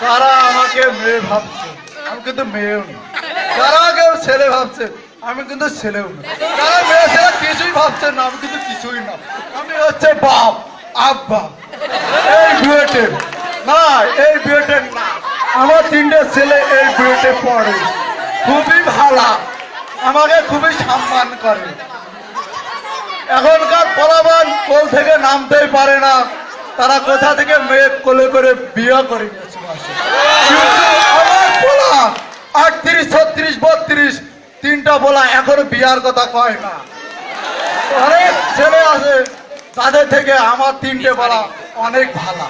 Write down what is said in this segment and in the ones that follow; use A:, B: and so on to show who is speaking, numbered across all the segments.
A: তারা আমাকে মেয়ে ভাবছে। আমি কিন্তু মেয়েও না। তারা আমাকে ছেলে ভাবছে। আমি কিন্তু ছেলেও না। তারা মেয়ে ছেলে কিছুই ভাবছে না। আমি কিন্তু কিছুই না। আমি হচ্ছে বাপ, আব্বা। এই বিয়েটে না, এই বিয়েটে না। আমার তিনটে ছেলে এই বিয়েটে পড়ে। খুবই ভালো। আমাকে খুবই সম্মান করে। এখনকার ফলাফল কোল থেকে নামতেই পারে না। তারা কোথা থেকে মেয়ে কোলে করে বিয়ে করে তিনটা বলা এখনও বিয়ার কথা কয় না। অনেক ছেলে আছে, তাদের থেকে আমার তিনটে বলা অনেক ভালো।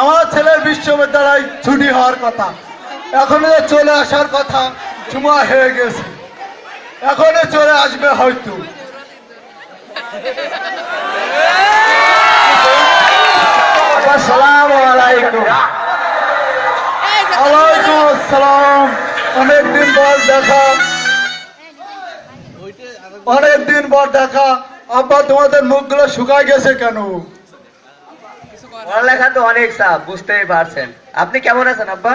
A: আমার ছেলের বিশ্ববিদ্যালয় ছুটি হওয়ার কথা। এখনও চলে আসার কথা সময় হয়ে গেছে। এখনও চলে আসবে হয়তো। আসসালামু ওয়ালাইকুম আসসালাম। অনেকদিন পর দেখা। অনেকদিন পর দেখা। আব্বা তোমাদের মুখগুলো শুকায় গেছে কেন?
B: পড়ালেখা তো অনেক চাপ বুঝতেই পারছেন। আপনি কেমন আছেন আব্বা?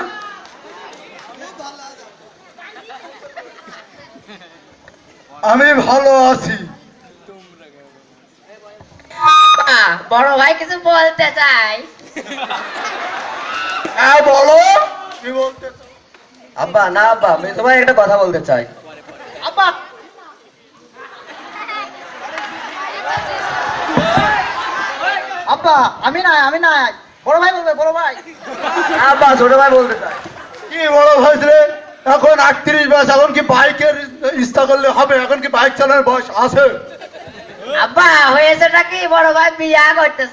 A: আমি ভালো আছি।
C: বড় ভাই কিছু বলতে চাই।
A: হ্যাঁ বলো?
B: আব্বা না আব্বা আমি তোমায় একটা কথা বলতে চাই।
C: আব্বা!
B: আব্বা আমি না আমি না বড় ভাই বলবে বড় ভাই। আব্বা ছোট ভাই বলতে চাই।
A: কি বড় হয়েছে এখন আটত্রিশ বয়স এখন কি বাইকের ইচ্ছা করলে হবে? এখন কি বাইক চালানোর বয়স আছে?
C: আব্বা হয়েছেটা কি? বড় ভাই বিয়া করতে?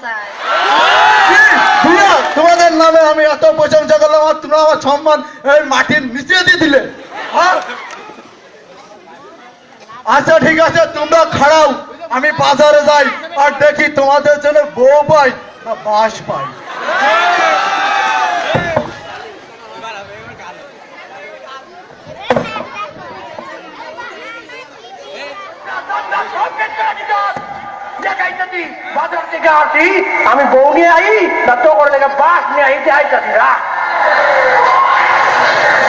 A: বিয়া? তোমাদের নামে আমি এত প্রশংসা করলাম আর তোমরা আমার সম্মান এই মাটির নিচে দিয়ে দিলে। হ্যাঁ? আচ্ছা ঠিক আছে, তোমরা খাড়াও, আমি বাজারে যাই, আর দেখি তোমাদের জন্য বউ পাই না বাস পাই।
D: আমি বউ নিয়ে আই, না তো করে বাস নিয়ে আইতে আইতাছি রা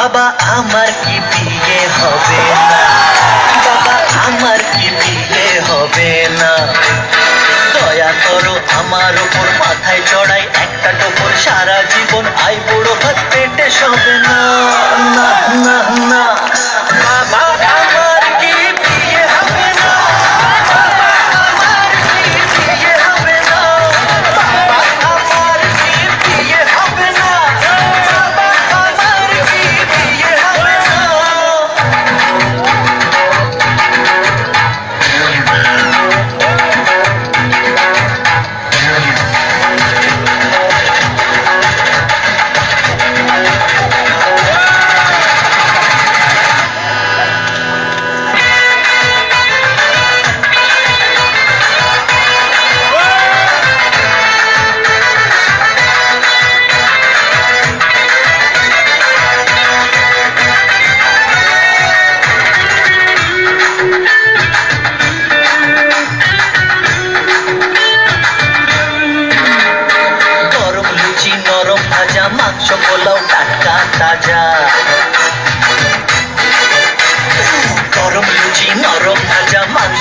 E: বাবা আমার কি বিয়ে হবে না? বাবা আমার কি বিয়ে হবে না? দয়া করো আমার ওপর মাথায় চড়াই, একটা টোপর সারা জীবন আই বড় হাত পেটে সবে না না।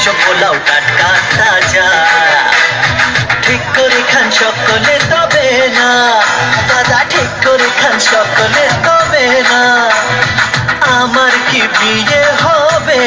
E: মাংস পোলাও টাটকা তাজা। ঠিক করে খান সকলে তবে না। দাদা, ঠিক করে খান সকলে তবে না। আমার কি বিয়ে হবে?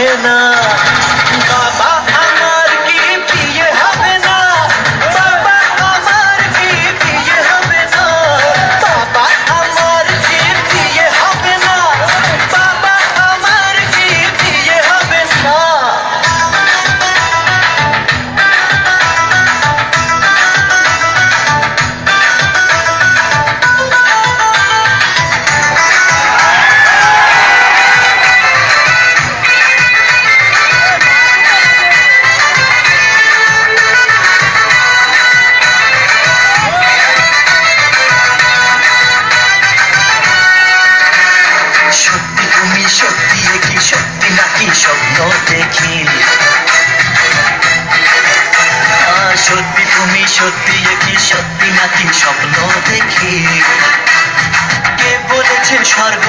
E: নাকি স্বপ্ন দেখি সত্যি তুমি সত্যি একই সত্যি নাকি স্বপ্ন দেখি কে বলেছে স্বর্গ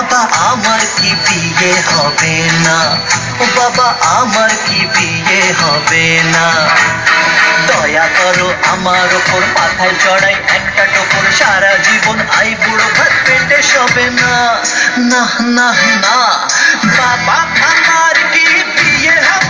E: বাবা আমার কি বিয়ে হবে না? ও বাবা আমার কি বিয়ে হবে না? দয়া করো আমার ওপর মাথায় চড়াই, একটা টোপর সারা জীবন আই বুড়ো ভাত পেটে সবে না। না না না, বাবা আমার কি বিয়ে হবে